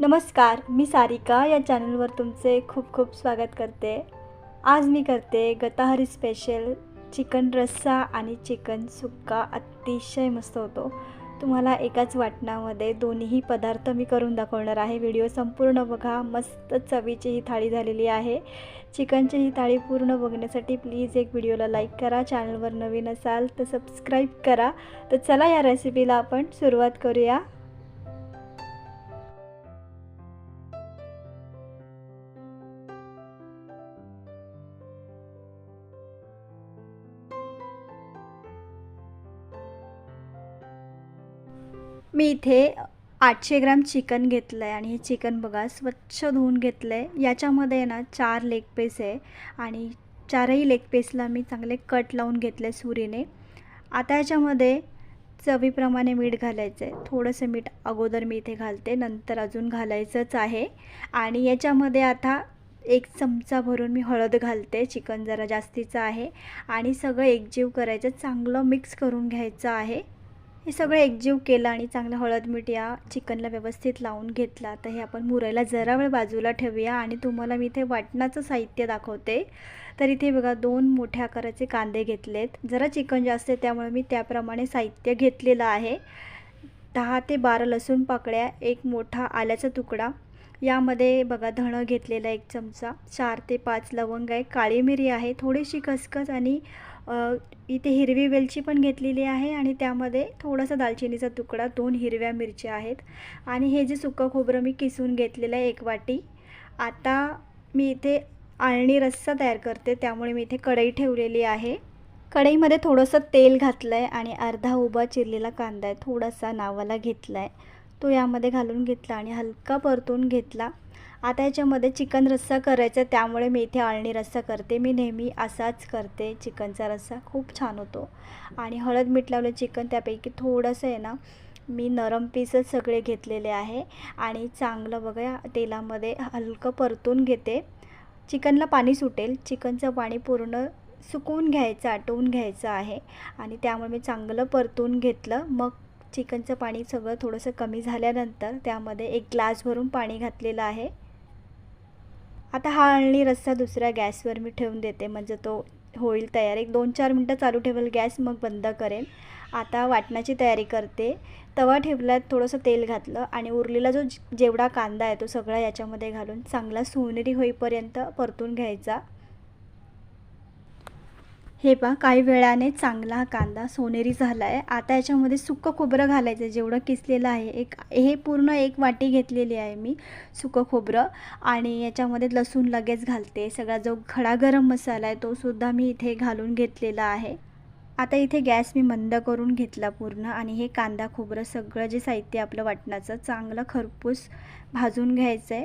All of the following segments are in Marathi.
नमस्कार मी सारिका या चॅनलवर तुमचे खूप खूप स्वागत करते. आज मी करते गताहरी स्पेशल चिकन रस्सा आणि चिकन सुक्का अतिशय मस्त होतो. तुम्हाला एकाच वाटणामध्ये दोन्ही पदार्थ मी करून दाखवणार आहे. व्हिडिओ संपूर्ण बघा मस्त चवीची ही थाळी झालेली आहे. चिकनची ही थाळी पूर्ण बघण्यासाठी प्लीज एक व्हिडिओला लाईक करा. चॅनलवर नवीन असाल तर सबस्क्राईब करा. तर चला या रेसिपीला आपण सुरुवात करूया. मी इथे आठशे ग्राम चिकन घेतलं आहे आणि हे चिकन बघा स्वच्छ धुवून घेतलं आहे याच्यामध्ये ना चार लेग पीस आहे आणि चारही लेग पीसला मी चांगले कट लावून घेतले सुरीने. आता याच्यामध्ये चवीप्रमाणे मीठ घालायचं आहे थोडंसं मीठ अगोदर मी इथे घालते नंतर अजून घालायचंच आहे. आणि याच्यामध्ये आता एक चमचा भरून मी हळद घालते चिकन जरा जास्तीचं आहे. आणि सगळं एकजीव करायचं चांगलं मिक्स करून घ्यायचं आहे. हे सगळं एकजीव केलं आणि चांगलं हळद मीठ या चिकनला व्यवस्थित लावून घेतला. तर हे आपण मुरायला जरा वेळ बाजूला ठेवूया आणि तुम्हाला मी इथे वाटणाचं साहित्य दाखवते. तर इथे बघा दोन मोठ्या आकाराचे कांदे घेतलेत. जरा चिकन जास्त आहे त्यामुळे मी त्याप्रमाणे साहित्य घेतलेलं आहे. दहा ते बारा लसूण पाकळ्या एक मोठा आल्याचा तुकडा. यामध्ये बघा धणं घेतलेला एक चमचा चार ते पाच लवंग आहे काळी मिरी आहे थोडीशी खसखस आणि इथे हिरवी वेलची पण घेतलेली आहे आणि त्यामध्ये थोडासा दालचिनीचा तुकडा दोन हिरव्या मिरच्या आहेत. आणि हे जे सुकं खोबरं मी किसून घेतलेलं आहे एक वाटी आता मी इथे आळणी रस्सा तयार करते त्यामुळे मी इथे कढई ठेवलेली आहे. कढईमध्ये थोडंसं तेल घातलं आहे आणि अर्धा उभा चिरलेला कांदा आहे थोडासा नावाला घेतला आहे तो यामध्ये घालून घेतला आणि हलका परतून घेतला. आता याच्यामध्ये चिकन रस्सा करायचा त्यामुळे मी इथे आळणी रस्सा करते. मी नेहमी असाच करते चिकनचा रस्सा. खूप छान होतो. आणि हळद मीठ लावलं चिकन त्यापैकी थोडंसं आहे ना मी नरम पीसच सगळे घेतलेले आहे. आणि चांगलं बघा तेलामध्ये हलकं परतून घेते. चिकनला पाणी सुटेल. चिकनचं पाणी पूर्ण सुकवून घ्यायचं आटवून घ्यायचं आहे. आणि त्यामुळे मी चांगलं परतून घेतलं. मग चिकनचं पाणी सगळं थोडंसं कमी झाल्यानंतर त्यामध्ये एक ग्लास भरून पाणी घातलेलं आहे. आता हा आणली रस्सा दुसऱ्या गॅसवर मी ठेवून देते. म्हणजे तो होईल तयार. एक दोन चार मिनटं चालू ठेवेल गॅस मग बंद करेन. आता वाटणाची तयारी करते. तवा ठेवल्यात थोडंसं तेल घातलं आणि उरलेला जो जेवढा कांदा आहे तो सगळा याच्यामध्ये घालून चांगला सोनेरी होईपर्यंत परतून घ्यायचा. हे पहा काही वेळाने चांगला हा कांदा सोनेरी झाला आहे आता याच्यामध्ये सुकं खोबरं घालायचं जेवढं किसलेलं आहे. एक हे पूर्ण एक वाटी घेतलेली आहे मी सुकं खोबरं. आणि याच्यामध्ये लसूण लगेच घालते. सगळा जो खडा गरम मसाला आहे तो सुद्धा मी इथे घालून घेतलेला आहे. आता इथे गॅस मी मंद करून घेतला पूर्ण. आणि हे कांदा खोबरं सगळं जे साहित्य आपलं वाटणाचं चांगलं खरपूस भाजून घ्यायचं आहे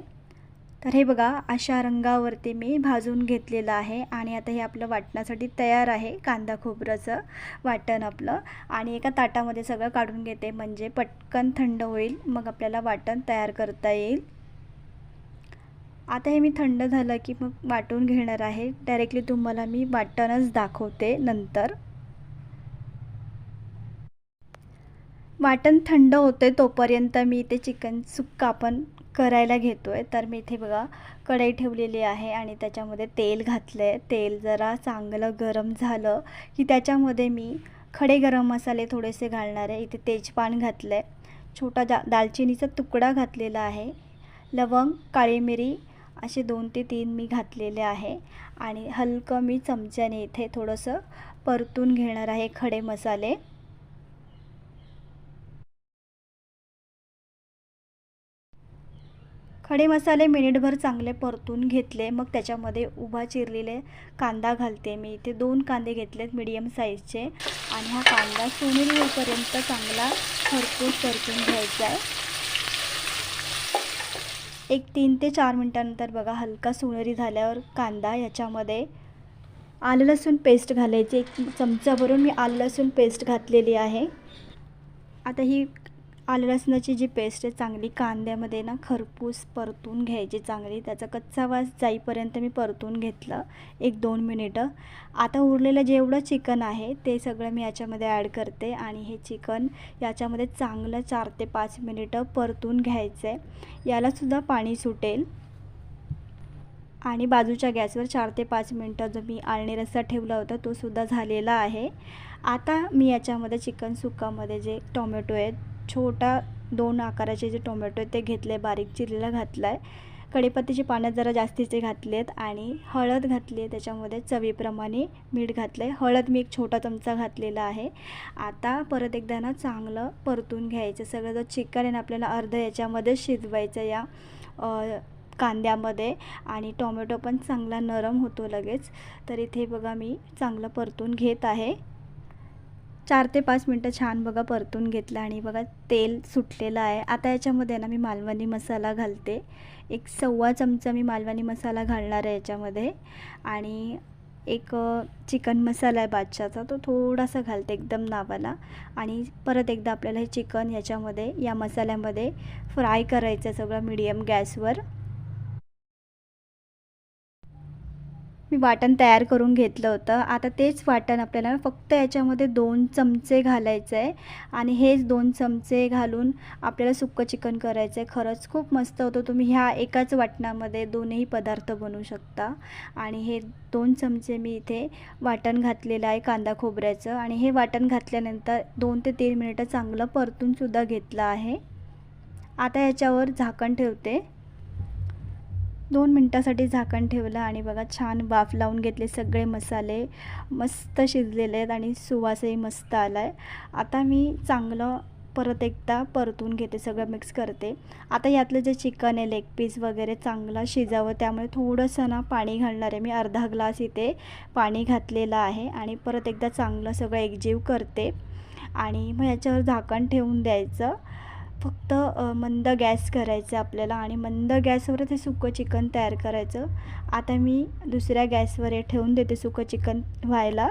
तर हे बघा अशा रंगावरती मी भाजून घेतलेलं आहे आणि आता हे आपलं वाटण्यासाठी तयार आहे कांदा खोबऱ्याचं वाटण आपलं. आणि एका ताटामध्ये सगळं काढून घेते म्हणजे पटकन थंड होईल मग आपल्याला वाटण तयार करता येईल. आता हे मी थंड झालं की मग वाटून घेणार आहे. डायरेक्टली तुम्हाला मी वाटणच दाखवते नंतर. वाटण थंड होते तोपर्यंत मी ते चिकन सुक्का आपण करायला घेतो आहे तर मी इथे बघा कढई ठेवलेली आहे आणि त्याच्यामध्ये तेल घातलं आहे तेल जरा चांगलं गरम झालं की त्याच्यामध्ये मी खडे गरम मसाले थोडेसे घालणार आहे. इथे तेजपान घातलं आहे छोटा जा दालचिनीचा तुकडा घातलेला आहे. लवंग काळी मिरी असे दोन ते तीन मी घातलेले आहे. आणि हलकं मी चमच्याने इथे थोडंसं परतून घेणार आहे खडे मसाले. खडे मसाले मिनिटभर चांगले परतून घेतले. मग त्याच्यामध्ये उभा चिरलेले कांदा घालते. मी इथे दोन कांदे घेतलेत मीडियम साईजचे आणि हा कांदा सोनेरी होईपर्यंत चांगला खरपूस परतून घ्यायचा आहे. एक तीन ते चार मिनटानंतर बघा हलका सोनेरी झाल्यावर कांदा याच्यामध्ये आलं लसूण पेस्ट घालायची. एक चमचा भरून मी आलं लसूण पेस्ट घातलेली आहे. आता ही आलं लसणाची जी पेस्ट आहे चांगली कांद्यामध्ये ना खरपूस परतून घ्यायची चांगली. त्याचा कच्चा वास जाईपर्यंत मी परतून घेतलं एक दोन मिनिटं आता उरलेलं जेवढं चिकन आहे ते सगळं मी याच्यामध्ये ॲड करते आणि हे चिकन याच्यामध्ये चांगलं चार ते पाच मिनिटं परतून घ्यायचं आहे यालासुद्धा पाणी सुटेल. आणि बाजूच्या गॅसवर चार ते पाच मिनटं जो मी आळणी रस्सा ठेवला होता तो सुद्धा झालेला आहे. आता मी याच्यामध्ये चिकन सुक्कामध्ये जे टोमॅटो आहेत छोटा दोन आकाराचे जे टोमॅटो आहेत ते घेतले बारीक चिरलेला घातला आहे कढीपत्त्याची पानं जरा जास्तीचे घातले आहेत आणि हळद घातली आहे त्याच्यामध्ये चवीप्रमाणे मीठ घातलं आहे हळद मी एक छोटा चमचा घातलेला आहे. आता परत एकदा ना चांगलं परतून घ्यायचं. सगळं जो चिकन आहे ना आपल्याला अर्ध याच्यामध्ये शिजवायचं या कांद्यामध्ये. आणि टोमॅटो पण चांगला नरम होतो लगेच. तर इथे बघा मी चांगलं परतून घेत आहे. चार ते पाच मिनटं छान बघा परतून घेतलं आणि बघा तेल सुटलेलं आहे. आता याच्यामध्ये ना मी मालवणी मसाला घालते. एक सव्वा चमचा मी मालवणी मसाला घालणार आहे याच्यामध्ये. आणि एक चिकन मसाला आहे बादशाचा तो थोडासा घालते एकदम नावाला. आणि परत एकदा आपल्याला हे चिकन याच्यामध्ये या मसाल्यामध्ये फ्राय करायचं सगळं मीडियम गॅसवर. मी वाटण तयार करून घेतलं होतं. आता तेच वाटण आपल्याला फक्त याच्यामध्ये दोन चमचे घालायचं आहे. आणि हेच दोन चमचे घालून आपल्याला सुक्कं चिकन करायचं आहे खरंच खूप मस्त होतं. तुम्ही ह्या एकाच वाटणामध्ये दोनही पदार्थ बनवू शकता. आणि हे दोन चमचे मी इथे वाटण घातलेलं आहे कांदा खोबऱ्याचं. आणि हे वाटण घातल्यानंतर दोन ते तीन मिनिटं चांगलं परतूनसुद्धा घेतलं आहे. आता याच्यावर झाकण ठेवते. दोन मिनटासाठी झाकण ठेवलं आणि बघा छान वाफ लावून घेतले सगळे मसाले. मस्त शिजलेले आहेत आणि सुवासही मस्त आला आहे आता मी चांगलं परत एकदा परतून घेते सगळं मिक्स करते. आता यातलं जे चिकन आहे लेग पीस वगैरे चांगलं शिजावं त्यामुळे थोडंसं ना पाणी घालणार आहे. मी अर्धा ग्लास इथे पाणी घातलेलं आहे आणि परत एकदा चांगलं सगळं एकजीव करते. आणि मग याच्यावर झाकण ठेवून द्यायचं. फक्त मंद गॅस करायचा आपल्याला आणि मंद गॅसवर ते सुकं चिकन तयार करायचं. आता मी दुसऱ्या गॅसवर हे ठेवून देते सुकं चिकन व्हायला.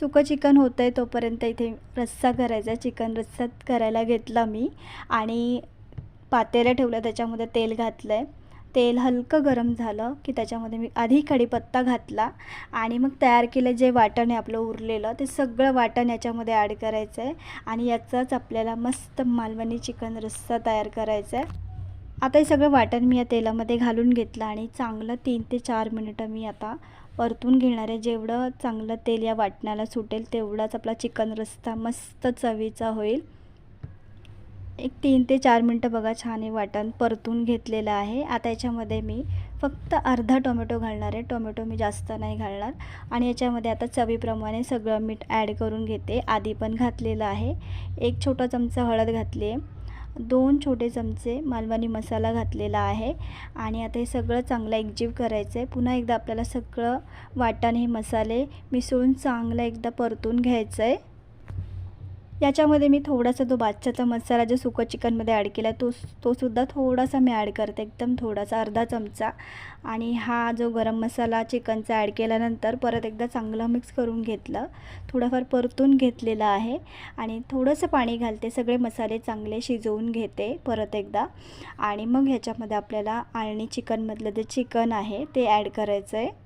सुकं चिकन होतं आहे तोपर्यंत इथे रस्सा करायचा चिकन रस्सा करायला घेतला मी आणि पातेलं ठेवलं त्याच्यामध्ये तेल घातलं आहे तेल हलकं गरम झालं की त्याच्यामध्ये मी आधी कढीपत्ता घातला आणि मग तयार केलं जे वाटण आहे आपलं उरलेलं ते सगळं वाटण याच्यामध्ये ॲड करायचं आहे आणि याचाच आपल्याला मस्त मालवणी चिकन रस्सा तयार करायचा आहे आता हे सगळं वाटण मी या तेलामध्ये घालून घेतलं आणि चांगलं तीन ते चार मिनिटं मी आता परतून घेणार आहे. जेवढं चांगलं तेल या वाटणाला सुटेल तेवढाच आपला चिकन रस्सा मस्त चवीचा होईल. एक तीन ते चार मिनटं बघा छान हे वाटण परतून घेतलेलं आहे. आता याच्यामध्ये मी फक्त अर्धा टोमॅटो घालणार आहे. टोमॅटो मी जास्त नाही घालणार. आणि याच्यामध्ये आता चवीप्रमाणे सगळं मीठ ॲड करून घेते. आधी पण घातलेलं आहे. एक छोटा चमचा हळद घातली आहे. दोन छोटे चमचे मालवणी मसाला घातलेला आहे. आणि आता हे सगळं चांगलं एकजीव करायचं आहे. पुन्हा एकदा आपल्याला सगळं वाटण हे मसाले मिसळून चांगलं एकदा परतून घ्यायचं आहे. याच्यामध्ये मी थोडासा जो बादशाचा मसाला जो सुकं चिकनमध्ये ॲड केला तो तोसुद्धा थोडासा मी ॲड करते. एकदम थोडासा अर्धा चमचा. आणि हा जो गरम मसाला चिकनचा ॲड केल्यानंतर परत एकदा चांगलं मिक्स करून घेतलं. थोडंफार परतून घेतलेलं आहे. आणि थोडंसं पाणी घालते. सगळे मसाले चांगले शिजवून घेते परत एकदा. आणि मग ह्याच्यामध्ये आपल्याला आळणी चिकनमधलं जे चिकन आहे ते ॲड करायचं आहे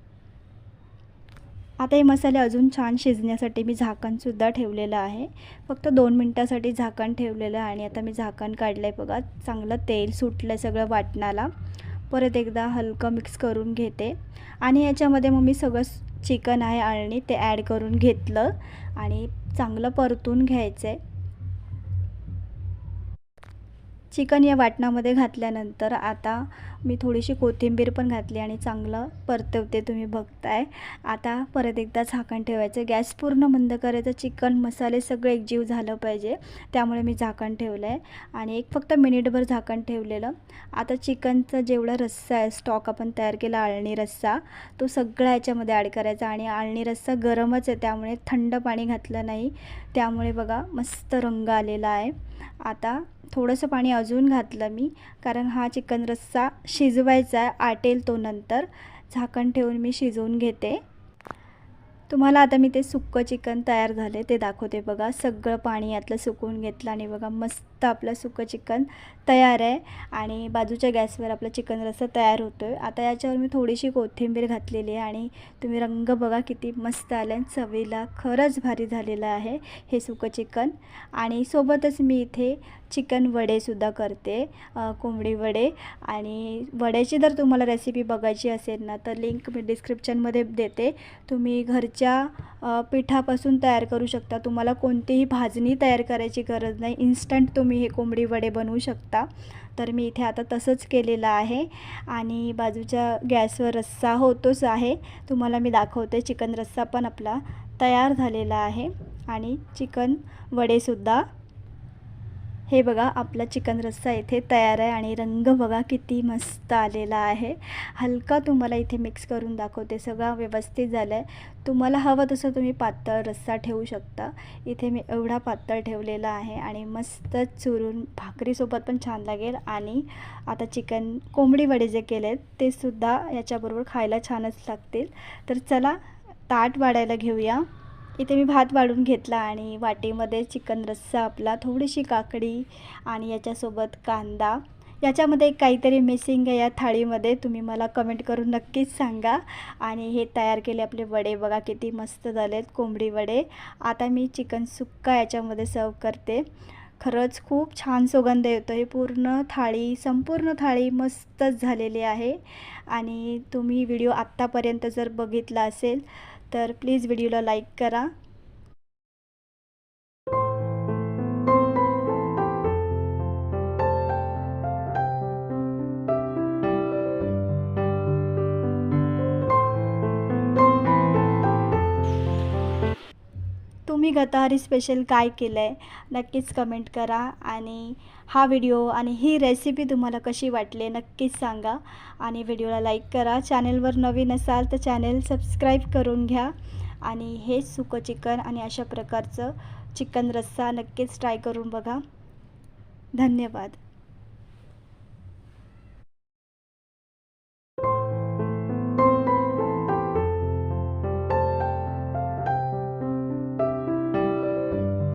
आता हे मसाले अजून छान शिजण्यासाठी मी झाकणसुद्धा ठेवलेलं आहे. फक्त दोन मिनटासाठी झाकण ठेवलेलं आहे आणि आता मी झाकण काढलं आहे बघा. चांगलं तेल सुटलं आहे सगळं वाटणाला. परत एकदा हलकं मिक्स करून घेते. आणि याच्यामध्ये मग मी सगळं चिकन आहे आळणी ते ॲड करून घेतलं. आणि चांगलं परतून घ्यायचं आहे चिकन या वाटणामध्ये घातल्यानंतर आता मी थोडीशी कोथिंबीर पण घातली आणि चांगलं परतवते तुम्ही बघताय. आता परत एकदा झाकण ठेवायचं. गॅस पूर्ण बंद करायचं. चिकन मसाले सगळे एकजीव झालं पाहिजे. त्यामुळे मी झाकण ठेवलं आहे आणि एक फक्त मिनिटभर झाकण ठेवलेलं. आता चिकनचा जेवढा रस्सा आहे स्टॉक आपण तयार केला आळणी रस्सा तो सगळा याच्यामध्ये ॲड करायचा. आणि आळणी रस्सा गरमच आहे त्यामुळे थंड पाणी घातलं नाही. त्यामुळे बघा मस्त रंग आलेला आहे. आता थोडंसं पाणी अजून घातलं मी कारण हा चिकन रस्सा शिजवायचा आहे आटेल तो नंतर. झाकण ठेवून मी शिजवून घेते. तुम्हाला आता मी ते सुक्कं चिकन तयार झाले ते दाखवते बघा. सगळं पाणी यातलं सुकवून घेतलं आणि बघा मस्त मस्त आपलं सुकं चिकन तयार आहे आणि बाजूच्या गॅसवर आपला चिकन रस्सा तयार होतो आहे आता याच्यावर मी थोडीशी कोथिंबीर घातलेली आहे आणि तुम्ही रंग बघा किती मस्त आला आहे चवीला खरंच भारी झालेलं आहे हे सुकं चिकन. आणि सोबतच मी इथे चिकन वडेसुद्धा करते कोंबडी वडे. आणि वड्याची जर तुम्हाला रेसिपी बघायची असेल ना तर लिंक मी डिस्क्रिप्शनमध्ये देते. तुम्ही घरच्या पिठापासून तयार करू शकता. तुम्हाला कोणतीही भाजणी तयार करायची गरज नाही. इन्स्टंट तुम्ही तुम्ही हे कोंबडी वडे बनवू शकता. तर मी इथे आता तसंच केलेलं आहे. आणि बाजूच्या गॅसवर रस्सा होतोच आहे. तुम्हाला मी दाखवते चिकन रस्सा पण आपला तयार झालेला आहे. आणि चिकन वडेसुद्धा हे बघा आपला चिकन रस्सा इथे तयार आहे आणि रंग बघा किती मस्त आलेला आहे. हलका तुम्हाला इथे मिक्स करून दाखवते. सगळं व्यवस्थित झालं आहे तुम्हाला हवं तसं तुम्ही पातळ रस्सा ठेवू शकता. इथे मी एवढा पातळ ठेवलेला आहे आणि मस्त चुरून भाकरीसोबत पण छान लागेल. आणि आता चिकन कोंबडी वडे जे केले आहेत ते सुद्धा याच्याबरोबर खायला छानच लागतील. तर चला ताट वाढायला घेऊया. इथे मी भात वाढून घेतला आणि वाटीमध्ये चिकन रस्सा आपला थोडीशी काकडी आणि याच्यासोबत कांदा. याच्यामध्ये काहीतरी मिसिंग आहे या थाळीमध्ये तुम्ही मला कमेंट करून नक्कीच सांगा. आणि हे तयार केले आपले वडे बघा किती मस्त झालेत कोंबडी वडे. आता मी चिकन सुक्का याच्यामध्ये सर्व करते. खरंच खूप छान सुगंध येतो हे पूर्ण थाळी संपूर्ण थाळी मस्तच झालेली आहे. आणि तुम्ही व्हिडिओ आत्तापर्यंत जर बघितला असेल तर प्लीज व्हिडिओला लाईक करा. तुम्ही गताहारी स्पेशल काय केलं आहे नक्कीच कमेंट करा. आणि हा व्हिडिओ आणि ही रेसिपी तुम्हाला कशी वाटली नक्कीच सांगा. आणि व्हिडिओला लाईक करा. चॅनलवर नवीन असाल तर चॅनेल सबस्क्राईब करून घ्या. आणि हे सुकं चिकन आणि अशा प्रकारचं चिकन रस्सा नक्कीच ट्राय करून बघा. धन्यवाद.